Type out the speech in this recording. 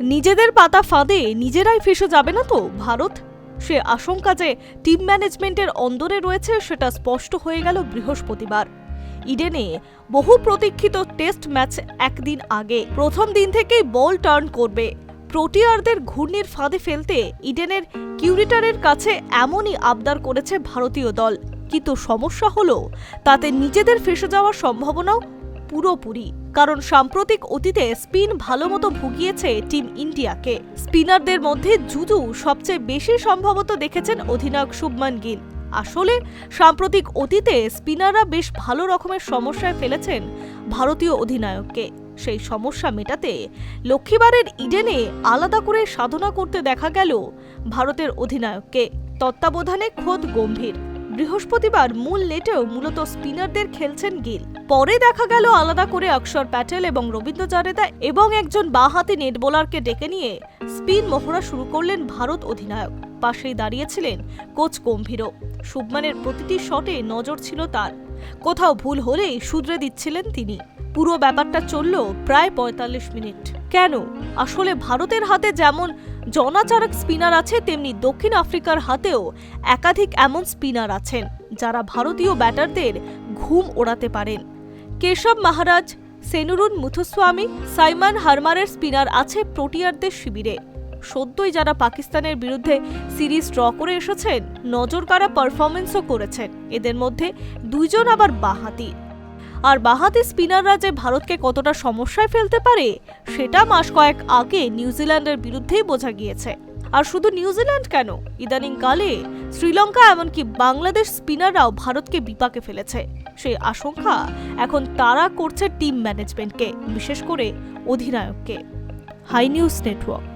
নিজেদের পাতা ফাঁদে নিজেরাই ফেসে যাবে না তো, ভারত? সে আশঙ্কা যে টিম ম্যানেজমেন্টের অন্দরে রয়েছে সেটা স্পষ্ট হয়ে গেল বৃহস্পতিবার। ইডেনে বহু প্রতীক্ষিত টেস্ট ম্যাচ একদিন আগে, প্রথম দিন থেকেই বল টার্ন করবে। প্রোটিয়ারদের ঘূর্ণির ফাঁদে ফেলতে ইডেনের কিউরিটারের কাছে এমনই আবদার করেছে ভারতীয় দল। কিন্তু সমস্যা হলো, তাতে নিজেদের ফেসে যাওয়ার সম্ভাবনাও পুরোপুরি, কারণ সাম্প্রতিক অতীতে স্পিন ভালোমতো ভুগিয়েছে টিম ইন্ডিয়াকে। স্পিনারদের মধ্যে জুজু সবচেয়ে বেশি সম্ভবত দেখেছেন অধিনায়ক শুভমান গিল। আসলে, সাম্প্রতিক অতীতে স্পিনাররা বেশ ভালো রকমের সমস্যায় ফেলেছেন ভারতীয় অধিনায়ককে। সেই সমস্যা মেটাতে লক্ষ্মীবারের ইডেনে আলাদা করে সাধনা করতে দেখা গেল ভারতের অধিনায়ককে। তত্ত্বাবধানে খোদ গম্ভীর। বৃহস্পতিবার মূল নেটেও মূলত স্পিনারদের খেলছেন গিল। পরে দেখা গেল আলাদা করে অক্ষর প্যাটেল এবং রবীন্দ্র জাদেজা এবং একজন বাঁহাতি নেট বোলারকে ডেকে নিয়ে স্পিন মহড়া শুরু করলেন ভারত অধিনায়ক। পাশেই দাঁড়িয়েছিলেন কোচ গম্ভীরও। শুভমানের প্রতিটি শটে নজর ছিল তার। কোথাও ভুল হলেই শুধরে দিচ্ছিলেন তিনি। পুরো ব্যাপারটা চলল প্রায় পঁয়তাল্লিশ মিনিট। কেন? আসলে ভারতের হাতে যেমন জনাচারক স্পিনার আছে, তেমনি দক্ষিণ আফ্রিকার হাতেও একাধিক এমন স্পিনার আছেন, যারা ভারতীয় ব্যাটারদের ঘুম ওড়াতে পারেন। কেশব মহারাজ, সেনুরুন মুথুস্বামী, সাইমান হারমারের স্পিনার আছে প্রোটিয়ারদের শিবিরে। সদ্যই যারা পাকিস্তানের বিরুদ্ধে সিরিজ ড্র করে এসেছেন নজর কাড়া পারফরমেন্সও করেছেন। এদের মধ্যে দুইজন আবার বাহাতি আর বাহাতি স্পিনাররা যে ভারতকে কতটা সমস্যায় ফেলতে পারে, সেটা মাস কয়েক আগে নিউজিল্যান্ডের বিরুদ্ধেই বোঝা গিয়েছে। আর শুধু নিউজিল্যান্ড কেন, ইদানিং কালে শ্রীলঙ্কা এমনকি বাংলাদেশ স্পিনাররাও ভারতকে বিপাকে ফেলেছে। সেই আশঙ্কা এখন তারা করছে টিম ম্যানেজমেন্টকে, বিশেষ করে অধিনায়ককে। High news network.